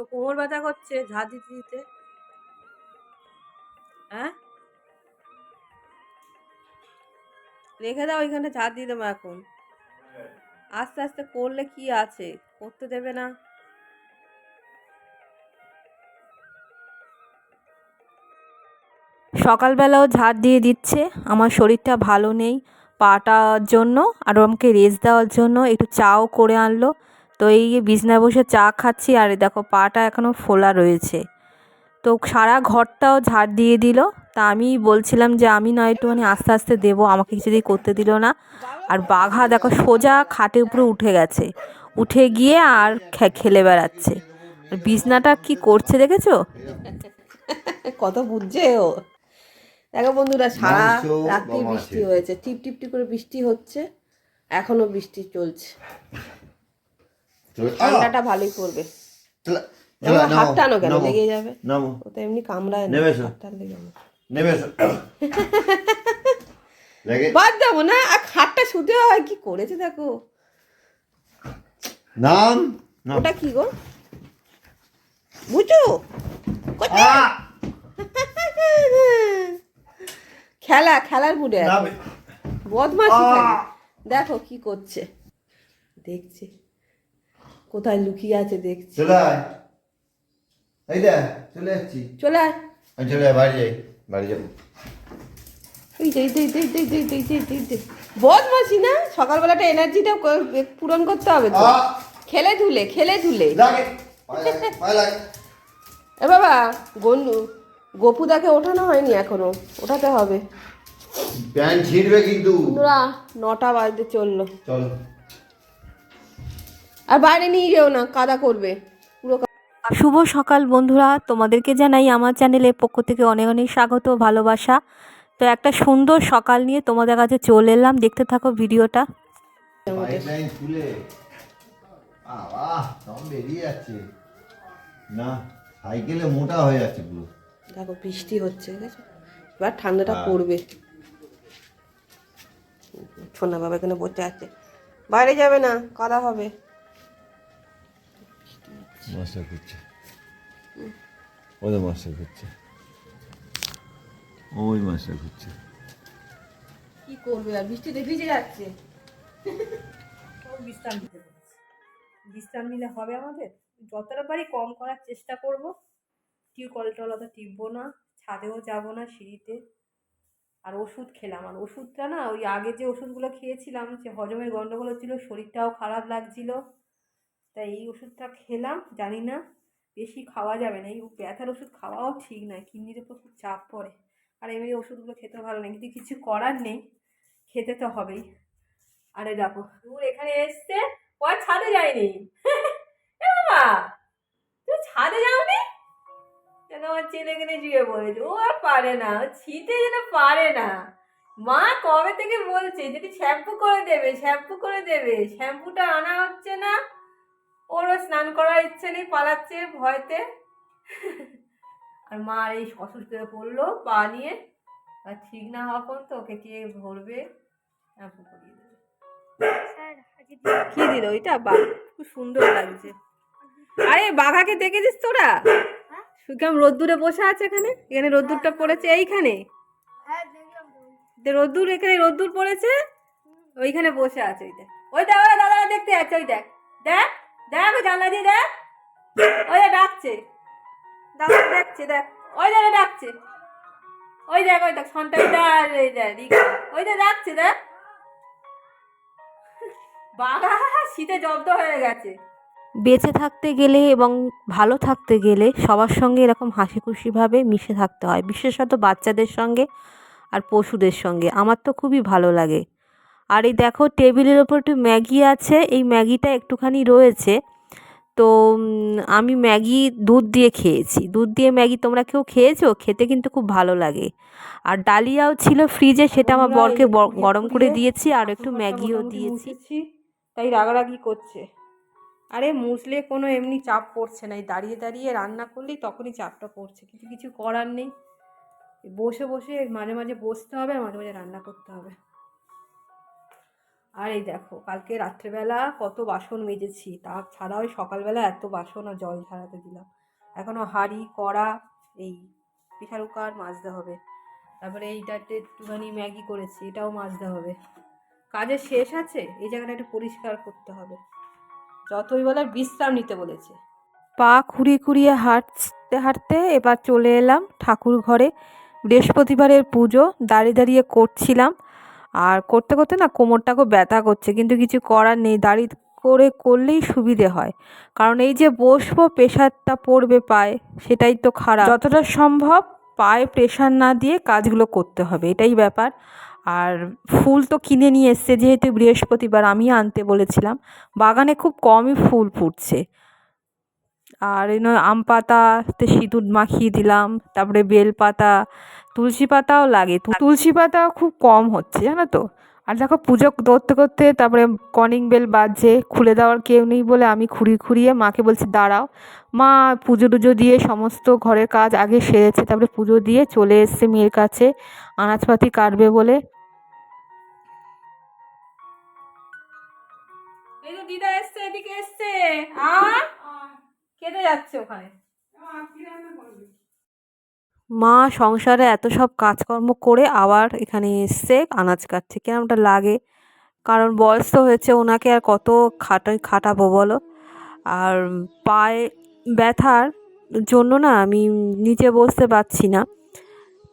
তো কোমর ব্যথা করছে, ঝাঁ দিতে দিতে। হ্যাঁ রেখে দাও ওইখানে ঝাড় দিয়ে দেবো এখন। আস্তে আস্তে করলে কি আছে? করতে দেবে না। সকালবেলাও ঝাড় দিয়ে দিচ্ছে, আমার শরীরটা ভালো নেই। পাটার জন্য আর আমাকে রেস্ট দেওয়ার জন্য একটু চাও করে আনলো। তো এই যে বিছনায় বসে চা খাচ্ছি আর দেখো পাটা এখনও ফোলা রয়েছে। তো সারা ঘরটাও ঝাড় দিয়ে দিল। তা আমি বলছিলাম যে আমি নয় একটুখানি আস্তে আস্তে দেবো আমাকে কিছুতেই করতে দিল না। আর বাঘা দেখো সোজা খাটের উপরে উঠে গেছে। উঠে গিয়ে আর খেলে বেড়াচ্ছে। আর বিছনাটা কি করছে দেখেছ? কত বুঝছে ও। দেখো বন্ধুরা সারা রাত্রি বৃষ্টি হয়েছে। টিপ টিপ টিপ করে বৃষ্টি হচ্ছে। এখনও বৃষ্টি চলছে! ঠান্ডাটা ভালোই পড়বে। হাত টানো এমনি কামড়ায় বাদ না হাতটা শুধু হয় কি বুঝু খেলা খেলার মুডে। বদমাশি দেখো কি করছে। দেখছে। কোথায় লুকিয়ে আছে দেখছি। চলে আয়। এই দেখ চলে যাচ্ছি। চলে আয়। আমি চলে আয় বাড়ি যাই বাড়ি যাব। এই। বদমাসি না সকালবেলাটা এনার্জিটা পূরণ করতে হবে তো। খেলে ধুলে খেলে ধুলে। এ বাবা গন্ডু গপুদাকে ওঠানো হয়নি এখনও ওঠাতে হবে। প্যান্ট ছিঁড়বে কিন্তু। নটা বাজতে চলল। চলো। আর বাইরে নিয়ে যেও না কাদা করবে। পুরো শুভ সকাল বন্ধুরা তোমাদেরকে জানাই আমার চ্যানেলের পক্ষ থেকে অনেক অনেক স্বাগত ভালোবাসা। তো একটা সুন্দর সকাল নিয়ে তোমাদের কাছে চলে এলাম দেখতে থাকো ভিডিওটা। না সাইকেলে মোটা হয়ে যাচ্ছে পুরো। দেখো বৃষ্টি হচ্ছে ঠিক আছে? এবার ঠান্ডাটা হ্যাঁ। পড়বে। ছোনা বাবা এখানে বসে আছে। বাইরে যাবে না কাদা হবে। মাস্টার করছে। ওদের মাস্টার করছে। ওই মাস্টার করছে। কি করবে আর বৃষ্টিতে ভিজে যাচ্ছে। বিশ্রাম নিতে বিশ্রাম নিলে হবে আমাদের? যতটা পারি কম করার চেষ্টা করব। টিউ কল টল অত টিপবো না ছাদেও যাব না সিঁড়িতে। আর ওষুধ খেলাম। আর ওষুধটা না ওই আগে যে ওষুধগুলো খেয়েছিলাম যে হজমের গণ্ডগোল হচ্ছিল শরীরটাও খারাপ লাগছিল। তাই এই ওষুধটা খেলাম, জানি না, বেশি খাওয়া যাবে না। এই ব্যথার ওষুধ খাওয়াও ঠিক নয়, কিডনির উপর খুব চাপ পড়ে। আর এমনি ওষুধগুলো খেতে ভালো না কিন্তু কিছু করার নেই, খেতে তো হবেই। আরে দেখো দূর এখানে এসছে ও আর ছাদে যায়নি। তুই ছাদে যাওনি? কেন আমার ছেলে এখানে শুয়ে পড়েছে? ও আর পারে না ছিটে যেন পারে না। মা কবে থেকে বলছে, যদি শ্যাম্পু করে দেবে, শ্যাম্পু করে দেবে, শ্যাম্পুটা আনা হচ্ছে না। ওরও স্নান করার ইচ্ছে নেই পালাচ্ছে ভয়তে। আর মা এই অসুস্থ হয়ে পড়ল পা নিয়ে। আর ঠিক না হওয়া পর্যন্ত ওকে কে ধরবে করিয়ে দেবে। কি দিল ওইটা? বা খুব সুন্দর লাগছে। আরে বাঘাকে দেখেছিস তোরা? কেমন রোদ্দুরে বসে আছে এখানে? এখানে রোদ্দুরটা পড়েছে এইখানে? যে রোদ্দুর এখানে রোদ্দুর পড়েছে? ওইখানে বসে আছে ওই দেখ। ওই দেখ দাদারা দেখতে যাচ্ছে ওই দেখ। দেখ। দেখ জানলা দিয়ে দেখ। ওই ডাকছে। দাদা দেখছে, দেখ। ওই দেখ ডাকছে। ওই দেখ ওই দেখ, সন্তানটা এই দেখ ওই দেখ ডাকছে, দেখ। বাঘা শীতে জব্দ হয়ে গেছে। বেঁচে থাকতে গেলে এবং ভালো থাকতে গেলে সবার সঙ্গে এরকম হাসি খুশিভাবে মিশে থাকতে হয়। বিশেষত বাচ্চাদের সঙ্গে আর পশুদের সঙ্গে। আমার তো খুবই ভালো লাগে। আর এই দেখো টেবিলের ওপর একটু ম্যাগি আছে এই ম্যাগিটা একটুখানি রয়েছে। তো আমি ম্যাগি দুধ দিয়ে খেয়েছি। দুধ দিয়ে ম্যাগি তোমরা কেউ খেয়েছো? খেতে কিন্তু খুব ভালো লাগে। আর ডালিয়াও ছিল ফ্রিজে সেটা আমার বরকে গরম করে দিয়েছি আর একটু ম্যাগিও দিয়েছি। তাই রাগারাগি করছে। আরে মুছলে কোনো এমনি চাপ পড়ছে না এই দাঁড়িয়ে দাঁড়িয়ে রান্না করলেই তখনই চাপটা পড়ছে কিছু কিছু করার নেই। বসে বসে মাঝে মাঝে বসতে হবে আর মাঝে মাঝে রান্না করতে হবে। আর এই দেখো, কালকে রাত্রেবেলা কত বাসন মেজেছি, তা ছাড়াও সকালবেলা এত বাসন আর জল ঝাড়াতে দিলাম। এখনও হাঁড়ি, কড়া, এই প্রেশার কুকার মাজতে হবে। তারপরে এইটাতে একটুখানি ম্যাগি করেছি, এটাও মাজতে হবে। কাজের শেষ আছে, এই জায়গাটা একটু পরিষ্কার করতে হবে। যতই বলার বিশ্রাম নিতে বলেছে। পা খুঁড়িয়ে খুঁড়িয়ে হাঁটতে হাঁটতে এবার চলে এলাম ঠাকুর ঘরে। বৃহস্পতিবারের পুজো, দাঁড়িয়ে দাঁড়িয়ে করছিলাম। আর করতে করতে না কোমরটা খুব ব্যথা করছে, কিন্তু কিছু করার নেই। দাঁড়িয়ে করে করলেই সুবিধে হয়। কারণ এই যে বসবো, প্রেশারটা পড়বে পায়ে, সেটাই তো খারাপ। যতটা সম্ভব পায়ে প্রেশার না দিয়ে কাজগুলো করতে হবে, এটাই ব্যাপার। আর ফুল তো কিনে নিয়ে এসছে, যেহেতু বৃহস্পতিবার আমি আনতে বলেছিলাম। বাগানে খুব কমই ফুল ফুটছে। আর এই নয়, আম পাতাতে সিঁদুর মাখিয়ে দিলাম, তারপরে বেল পাতা তুলসী পাতাও লাগে। তুলসী পাতাও খুব কম হচ্ছে জানো তো? আর দেখো পুজো করতে করতে তারপরে কনিং বেল বাজছে খুলে দেওয়ার কেউ নেই বলে আমি খুঁড়িয়ে খুঁড়িয়ে মাকে বলছি দাঁড়াও। মা পুজো টুজো দিয়ে সমস্ত ঘরের কাজ আগে সেরেছে তারপরে পুজো দিয়ে চলে এসছে মেয়ের কাছে আনাজপাতি কাটবে বলে। দিদা এসছে এদিকে এসছে। আর? কেটে যাচ্ছে ওখানে। মা সংসারে এত সব কাজকর্ম করে আবার এখানে এসছে আনাজ কাটছে। কেমনটা লাগে? কারণ বয়স তো হয়েছে, ওনাকে আর কত খাটা খাটাবো বলো? আর পায়ে ব্যথার জন্য না আমি নিচে বসতে পারছি না।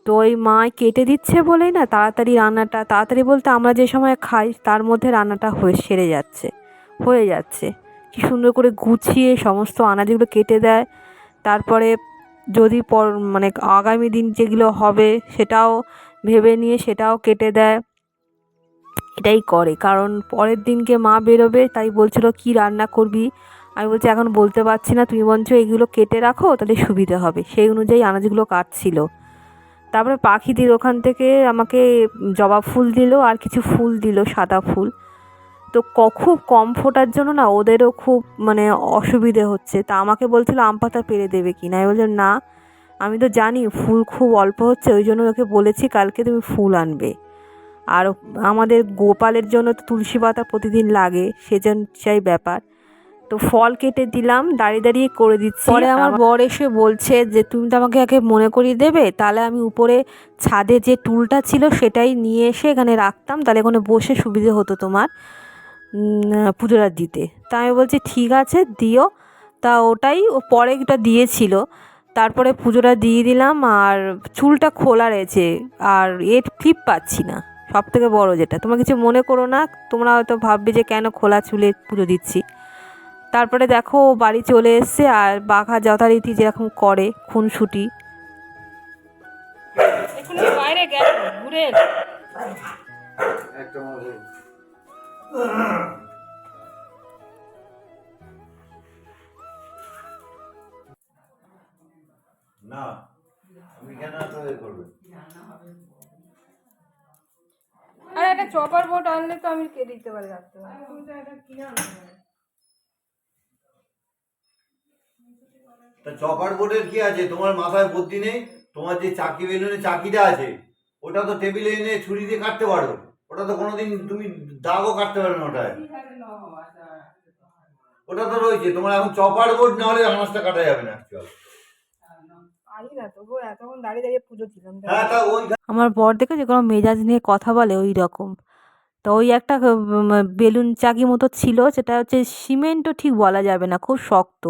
তো ওই মা কেটে দিচ্ছে বলেই না তাড়াতাড়ি রান্নাটা, তাড়াতাড়ি বলতে আমরা যে সময় খাই তার মধ্যে রান্নাটা হয়ে, সেরে যাচ্ছে, হয়ে যাচ্ছে। কি সুন্দর করে গুছিয়ে সমস্ত আনাজগুলো কেটে দেয়। তারপরে যদি পর মানে আগামী দিন যেগুলো হবে সেটাও ভেবে নিয়ে সেটাও কেটে দেয়। এটাই করে। কারণ পরের দিনকে মা বেরোবে, তাই বলছিল, কি রান্না করবি? আমি বলছি, এখন বলতে পারছি না, তুমি বঞ্চ এগুলো কেটে রাখো, তাহলে সুবিধা হবে। সেই অনুযায়ী আনাজগুলো কাটছিল। তারপরে পাখিদের ওখান থেকে আমাকে জবা ফুল দিল, আর কিছু ফুল দিল, সাদা ফুল। তো ক- খুব কম ফোটার জন্য না ওদেরও খুব মানে অসুবিধে হচ্ছে। তা আমাকে বলছিল আম পাতা পেরে দেবে কি না? আমি না আমি তো জানি ফুল খুব অল্প হচ্ছে ওই জন্য ওকে বলেছি কালকে তুমি ফুল আনবে। আর আমাদের গোপালের জন্য তো তুলসী পাতা প্রতিদিন লাগে সেজন্য চাই ব্যাপার। তো ফল কেটে দিলাম দাঁড়িয়ে দাঁড়িয়ে করে দিচ্ছি। পরে আমার বর এসে বলছে যে তুমি তো আমাকে আগে মনে করিয়ে দেবে তাহলে আমি উপরে ছাদে যে টুলটা ছিল সেটাই নিয়ে এসে এখানে রাখতাম তাহলে ওখানে বসে সুবিধে হতো তোমার। পুজোটা দিতে। তা আমি বলছি ঠিক আছে দিও। তা ওটাই ও পরে ওটা দিয়েছিল। তারপরে পুজোটা দিয়ে দিলাম আর চুলটা খোলা রয়েছে। আর এর ক্লিপ পাচ্ছি না সব থেকে বড়ো যেটা। তোমরা কিছু মনে করো না তোমরা হয়তো ভাববে যে কেন খোলা চুলে পুজো দিচ্ছি। তারপরে দেখো ও বাড়ি চলে এসছে আর বাঘা যথারীতি যেরকম করে খুনসুটি। বাইরে গেল ঘুরে একটা না তুমি কেন করবে? আর একটা চপার বোর্ড আনলে তো আমি কে দিতে পারি রাখতে পারি তা চপার বোর্ডের কি আছে? তোমার মাথায় বুদ্ধি নেই? তোমার যে চাকি বেলুনে চাকিটা আছে ওটা তো টেবিলে এনে ছুরি দিয়ে কাটতে পারো। ওটা তো কোনোদিন তুমি দাগও কাটতে পারো না ওটায়। ওটা তো রয়েছে, তোমার এখন চপার বোর্ড না হলে আনাজটা কাটা যাবে না হ্যাঁ আমার বর দেখে যে কোনো মেজাজ নিয়ে কথা বলে ওই রকম তো ওই একটা বেলুন চাকি মতো ছিল, সেটা হচ্ছে সিমেন্টও ঠিক বলা যাবে না, খুব শক্ত।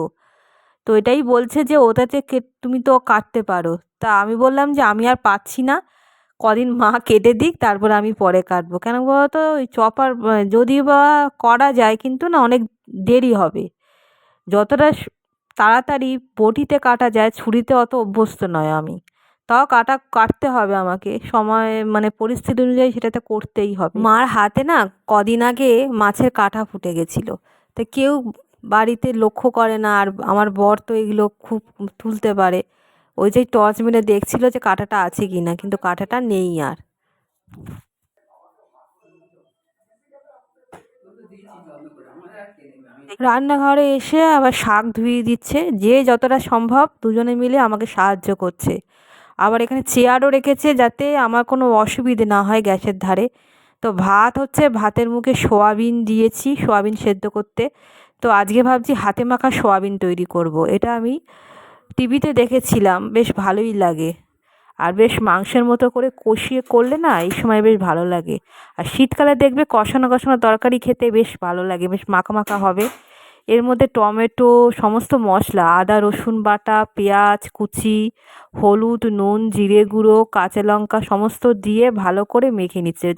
তো এটাই বলছে যে, ওটাতে তুমি তো কাটতে পারো। তা আমি বললাম যে, আমি আর পাচ্ছি না। কদিন মা কেটে দিক, তারপর আমি পরে কাটবো। কেন বলতো? ওই চপার যদি বা করা যায়, কিন্তু না অনেক দেরি হবে। যতটা তাড়াতাড়ি বটিতে কাটা যায়, ছুরিতে অত অভ্যস্ত নয় আমি। তাও কাটা, কাটতে হবে আমাকে। সময় মানে পরিস্থিতি অনুযায়ী সেটাতে করতেই হবে। মার হাতে না কদিন আগে মাছের কাঁটা ফুটে গেছিল। তো কেউ বাড়িতে লক্ষ্য করে না, আর আমার বর তো এগুলো খুব তুলতে পারে। ওই যে টর্চ মেরে দেখছিল যে কাঁটাটা আছে কি না কিন্তু কাঁটাটা নেই আর। রান্নাঘরে এসে আবার শাক ধুয়ে দিচ্ছে, যে যতটা সম্ভব দুজনে মিলে আমাকে সাহায্য করছে। আবার এখানে চেয়ারও রেখেছে যাতে আমার কোনো অসুবিধে না হয় গ্যাসের ধারে। তো ভাত হচ্ছে ভাতের মুখে সোয়াবিন দিয়েছি, সোয়াবিন সেদ্ধ করতে। তো আজকে ভাবছি হাতে মাখা সোয়াবিন তৈরি করব। এটা আমি টিভিতে দেখেছিলাম, বেশ ভালোই লাগে। আর বেশ মাংসের মতো করে কষিয়ে করলে না, এই সময় বেশ ভালো লাগে। আর শীতকালে দেখবে কষানো কষানো তরকারি খেতে বেশ ভালো লাগে, বেশ মাখা মাখা হবে। এর মধ্যে টমেটো, সমস্ত মশলা, আদা, রসুন বাটা, পেঁয়াজ, কুচি, হলুদ, নুন, জিরে গুঁড়ো, কাঁচা লঙ্কা, সমস্ত দিয়ে ভালো করে মেখে নিচ্ছে।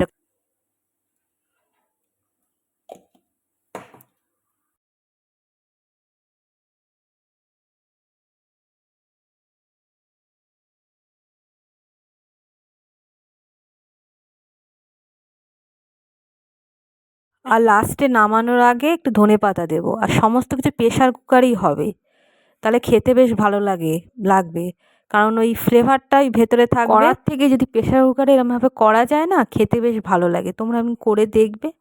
আর লাস্টে নামানোর আগে একটু ধনে পাতা দেবো। আর সমস্ত কিছু প্রেশার কুকারেই হবে। তাহলে খেতে বেশ ভালো লাগে, লাগবে। কারণ ওই ফ্লেভারটাই ভেতরে থাকবে। কড়ার থেকে যদি প্রেশার কুকারে এরমভাবে করা যায় না, খেতে বেশ ভালো লাগে। তোমরা আমি করে দেখবে।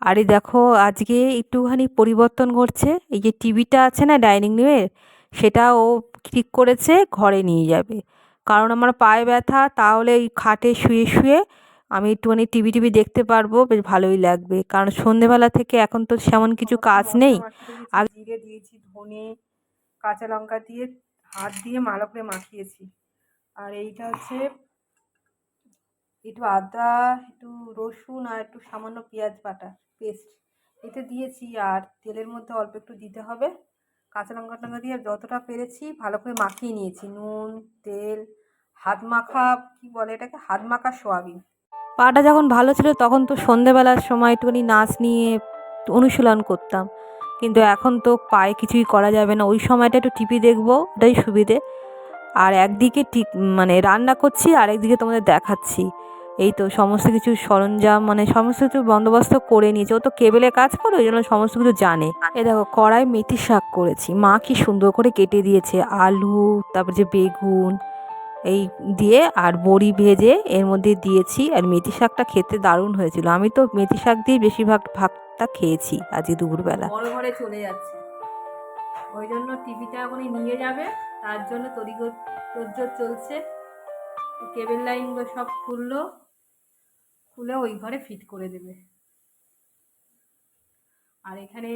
আরে দেখো, আজকে একটুখানি পরিবর্তন করছে এই যে টিভিটা আছে না ডাইনিং রুমের সেটা ও ঠিক করেছে, ঘরে নিয়ে যাবে। কারণ আমার পায়ে ব্যথা, তাহলে ওই খাটে শুয়ে শুয়ে আমি একটুখানি টিভি টিভি দেখতে পারব, বেশ ভালোই লাগবে। কারণ সন্ধেবেলা থেকে এখন তো সেমন কিছু কাজ নেই। আর জিরে দিয়েছি, ধনে, কাঁচা লঙ্কা দিয়ে হাত দিয়ে ভালো করে মাখিয়েছি। আর এইটা হচ্ছে একটু আদা, একটু রসুন আর একটু সামান্য পেঁয়াজ বাটা, পেস্ট। এতে দিয়েছি আর তেলের মধ্যে অল্প একটু দিতে হবে। কাঁচা লঙ্কা টঙ্কা দিয়ে যতটা পেরেছি ভালো করে মাখিয়ে নিয়েছি। নুন, তেল, হাত মাখা, কি বলে এটাকে? হাত মাখা সোয়াবিন। পাটা যখন ভালো ছিল তখন তো সন্ধেবেলার সময় একটুখানি নাচ নিয়ে অনুশীলন করতাম। কিন্তু এখন তো পায়ে কিছুই করা যাবে না। ওই সময়টা একটু টিভি দেখব, ওটাই সুবিধে। আর একদিকে ঠিক মানে রান্না করছি, আর একদিকে তোমাদের দেখাচ্ছি। এই তো সমস্ত কিছু সরঞ্জাম মানে সমস্ত কিছু বন্দোবস্ত করে নিয়েছে। ও তো কেবেলে কাজ করে, ওই জন্য সমস্ত কিছু জানে। এ দেখো, কড়াই মেথি শাক করেছি। মা কি সুন্দর করে কেটে দিয়েছে। আলু, তারপর যে বেগুন এই দিয়ে আর বড়ি ভেজে এর মধ্যে দিয়েছি। আর মেথি শাকটা খেতে দারুণ হয়েছিল। আমি তো মেথি শাক দিয়ে বেশিরভাগ ভাগটা খেয়েছি আজকে দুপুরবেলা। ঘরে চলে যাচ্ছে। ওই জন্য টিভিটা এখনই নিয়ে যাবে। তার জন্য তোড়জোড় চলছে। কেবল লাইনগুলো সব খুললো। খুলে ওই ঘরে ফিট করে দেবে। আর এখানে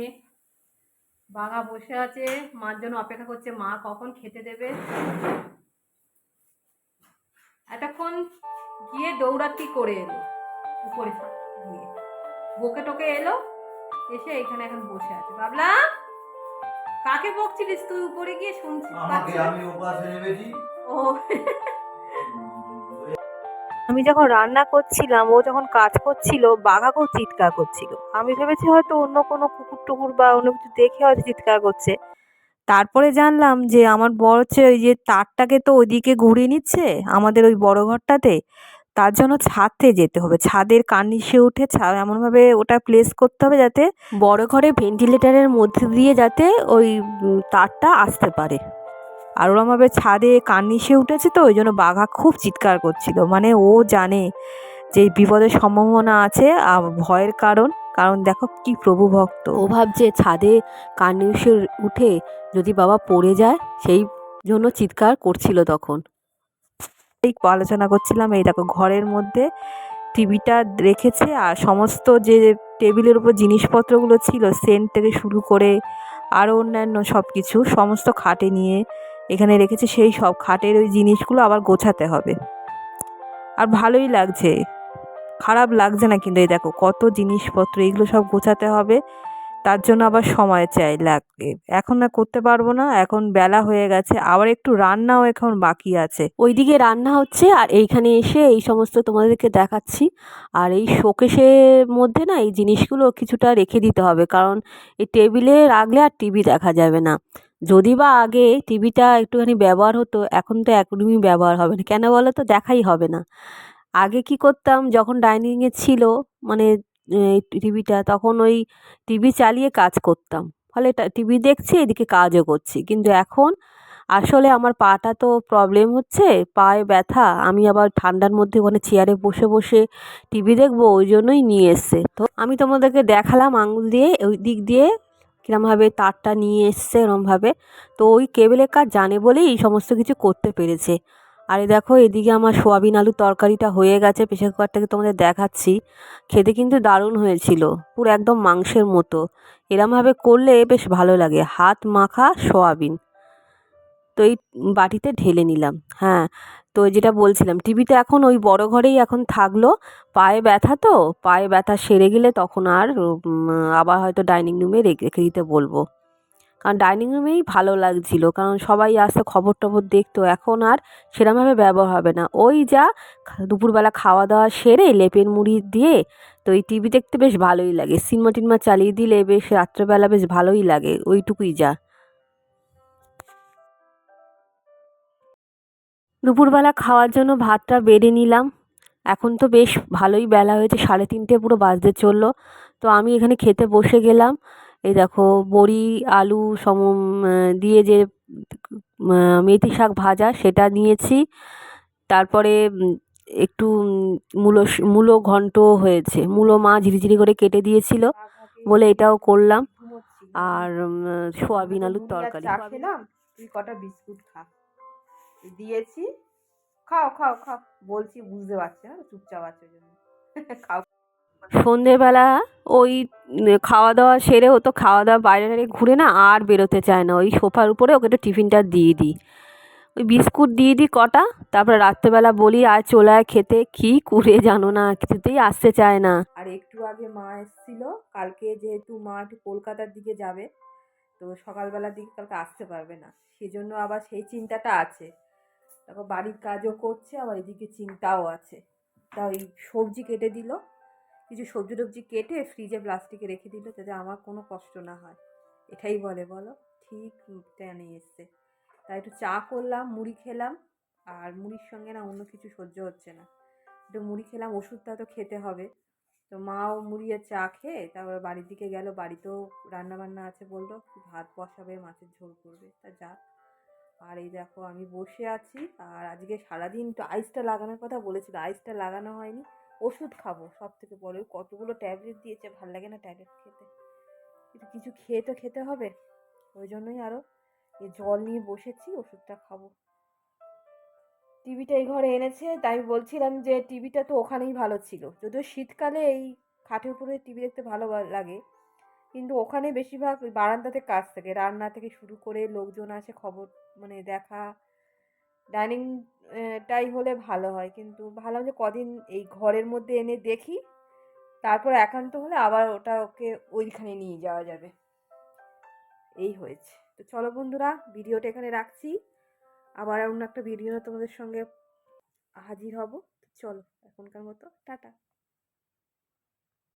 বাঘা বসে আছে। মার জন্য অপেক্ষা করছে মা কখন খেতে দেবে। এতক্ষণ গিয়ে দৌড়াতি করে এলো উপরে গিয়ে। বকে টোকে এলো এসে এখানে এখন বসে আছে। বাবলা কাকে বকছিলিস তুই উপরে গিয়ে? শুনছিস আমাকে আমি নেমেছি। ও। আমি যখন রান্না করছিলাম ও যখন কাজ করছিল বাঘা খুব চিৎকার করছিল। আমি ভেবেছি হয়তো অন্য কোনো কুকুর টুকুর বা অন্য কিছু দেখে হয়তো চিৎকার করছে। তারপরে জানলাম যে আমার বর হচ্ছে ওই যে তারটাকে তো ওইদিকে ঘুরিয়ে নিচ্ছে আমাদের ওই বড় ঘরটাতে। তার জন্য ছাদে যেতে হবে। ছাদের কার্নিশে উঠে এমনভাবে ওটা প্লেস করতে হবে যাতে বড় ঘরে ভেন্টিলেটারের মধ্যে দিয়ে যাতে ওই তারটা আসতে পারে। আর ওরমভাবে ছাদে কার্নিশে উঠেছে তো, ওই জন্য বাঘা খুব চিৎকার করছিল। মানে ও জানে যে বিপদের সম্ভাবনা আছে, আর ভয়ের কারণ। কারণ দেখো কি প্রভু ভক্ত। ও ভাবছে ছাদে কার্নিশে উঠে যদি বাবা পড়ে যায় সেই জন্য চিৎকার করছিল তখন। এই আলোচনা করছিলাম এই দেখো ঘরের মধ্যে টিভিটা রেখেছে আর সমস্ত যে টেবিলের উপর জিনিসপত্রগুলো ছিল সেন্ট থেকে শুরু করে আরও অন্যান্য সব কিছু সমস্ত খাটে নিয়ে এখানে রেখেছে সেই সব খাটের ওই জিনিসগুলো আবার গোছাতে হবে। আর ভালোই লাগছে। খারাপ লাগছে না কিন্তু, এই দেখো কত জিনিসপত্র, এগুলো সব গোছাতে হবে, তার জন্য আবার সময় চাই লাগবে। এখন আর করতে পারব না, এখন বেলা হয়ে গেছে, আবার একটু রান্নাও এখন বাকি আছে। ওইদিকে রান্না হচ্ছে, আর এইখানে এসে এই সমস্ত তোমাদেরকে দেখাচ্ছি। আর এই শোকেশের মধ্যে না এই জিনিসগুলো কিছুটা রেখে দিতে হবে, কারণ এই টেবিলে রাখলে আর টিভি দেখা যাবে না। যদি বা আগে টিভিটা একটুখানি ব্যবহার হতো, এখন তো একদমই ব্যবহার হবে না। কেন বলো তো? দেখাই হবে না। আগে কি করতাম? যখন ডাইনিংয়ে ছিল মানে টিভিটা, তখন ওই টিভি চালিয়ে কাজ করতাম। ফলে টিভি দেখছি, এদিকে কাজও করছি। কিন্তু এখন আসলে আমার পাটা তো প্রবলেম হচ্ছে, পায়ে ব্যথা। আমি আবার ঠান্ডার মধ্যে ওখানে চেয়ারে বসে বসে টিভি দেখব, ওই জন্যই নিয়ে এসছে। তো আমি তোমাদেরকে দেখালাম আঙুল দিয়ে, ওই দিক দিয়ে, কিরমভাবে তারটা নিয়ে এসছে এরমভাবে তো ওই কেবেলের কাজ জানে বলেই এই সমস্ত কিছু করতে পেরেছে। আর দেখো, এদিকে আমার সোয়াবিন আলুর তরকারিটা হয়ে গেছে, প্রেশার কুকারটাকে তোমাদের দেখাচ্ছি। খেতে কিন্তু দারুণ হয়েছিল, পুরো একদম মাংসের মতো। এরমভাবে করলে বেশ ভালো লাগে, হাত মাখা সোয়াবিন। তো এই বাটিতে ঢেলে নিলাম হ্যাঁ। তো যেটা বলছিলাম টিভিটা এখন ওই বড় ঘরেই এখন থাকল, পায়ে ব্যথা তো, পায়ে ব্যথা সেরে গেলে তখন আর আবার হয়তো ডাইনিং রুমে রেখে দিতে বলব। কারণ ডাইনিং রুমেই ভালো লাগছিল। কারণ সবাই আসতে খবর টবর দেখতো। এখন আর সেরমভাবে ব্যবহার হবে না। ওই যা দুপুরবেলা খাওয়া দাওয়া সেরে লেপের মুড়ি দিয়ে তো এই টিভি দেখতে বেশ ভালোই লাগে। সিনেমা টিনেমা চালিয়ে দিলে বেশ রাত্রেবেলা বেশ ভালোই লাগে। ওইটুকুই যা। দুপুরবেলা খাওয়ার জন্য ভাতটা বেড়ে নিলাম। এখন তো বেশ ভালোই বেলা হয়েছে, সাড়ে তিনটে পুরো বাজতে চলল। তো আমি এখানে খেতে বসে গেলাম। এই দেখো বড়ি আলু সম দিয়ে যে মেথি শাক ভাজা সেটা নিয়েছি। তারপরে একটু মূলো মূলো ঘন্ট হয়েছে। মূলো মা ঝিরিঝিরি করে কেটে দিয়েছিল বলে এটাও করলাম। আর সোয়াবিন আলুর তরকারি। তুই কটা বিস্কুট খা। দিয়েছি। খাও খাও খাও। বলছি বুঝতে পারছে না চুপচাপ আছে খাও। সন্ধেবেলা ওই খাওয়া দাওয়া সেরে হতো খাওয়া দাওয়া বাইরে টাইরে ঘুরে না আর বেরোতে চায় না। ওই সোফার উপরে ওকে একটু টিফিনটা দিয়ে দিই। ওই বিস্কুট দিয়ে দিই কটা, তারপরে রাত্রেবেলা বলি আর চলে আয় খেতে, কী করে জানো না, কিছুতেই আসতে চায় না। আর একটু আগে মা এসেছিল, কালকে যেহেতু মা একটু কলকাতার দিকে যাবে, তো সকালবেলার দিকে কালকে আসতে পারবে না। সেজন্য আবার সেই চিন্তাটা আছে। তারপর বাড়ির কাজও করছে, আবার এদিকে চিন্তাও আছে। তা ওই সবজি কেটে দিল কিছু সবজি টবজি কেটে ফ্রিজে প্লাস্টিকে রেখে দিল যাতে আমার কোনো কষ্ট না হয়। এটাই বলে, বলো? ঠিক টেনে এসছে। তাই একটু চা করলাম, মুড়ি খেলাম, আর মুড়ির সঙ্গে না অন্য কিছু সহ্য হচ্ছে না। একটু মুড়ি খেলাম, ওষুধটা তো খেতে হবে। তো মাও মুড়ি আর চা খেয়ে তারপর বাড়ির দিকে গেল, বাড়িতেও রান্না বান্না আছে বলল, ভাত বসাবে, মাছের ঝোল করবে, তা যাক। আর এই দেখো আমি বসে আছি, আর আজকে সারাদিন তো আইসটা লাগানোর কথা বলেছিল আইসটা লাগানো হয়নি। ওষুধ খাব সব থেকে বড় কতগুলো ট্যাবলেট দিয়েছে, ভালো লাগে না ট্যাবলেট খেতে। কিন্তু কিছু খেয়ে তো খেতে হবে। ওই জন্যই আরও জল নিয়ে বসেছি, ওষুধটা খাব। টিভিটা এই ঘরে এনেছে, তাই বলছিলাম যে টিভিটা তো ওখানেই ভালো ছিল। যদিও শীতকালে এই খাটের উপরে টিভি দেখতে ভালো লাগে, কিন্তু ওখানে বেশিরভাগ বারান্দাতে কাজ থাকে। রান্না থেকে শুরু করে লোকজন আসে, খবর মানে দেখা ডাইনিং টাই হলে ভালো হয়। কিন্তু ভাবলাম যে কদিন এই ঘরের মধ্যে এনে দেখি, তারপর একান্ত হলে আবার ওটা ওকে ওইখানে নিয়ে যাওয়া যাবে। এই হয়েছে। তো চলো বন্ধুরা, ভিডিওটা এখানে রাখছি। আবার অন্য একটা ভিডিও তোমাদের সঙ্গে হাজির হব। চলো, এখনকার মতো, টাটা।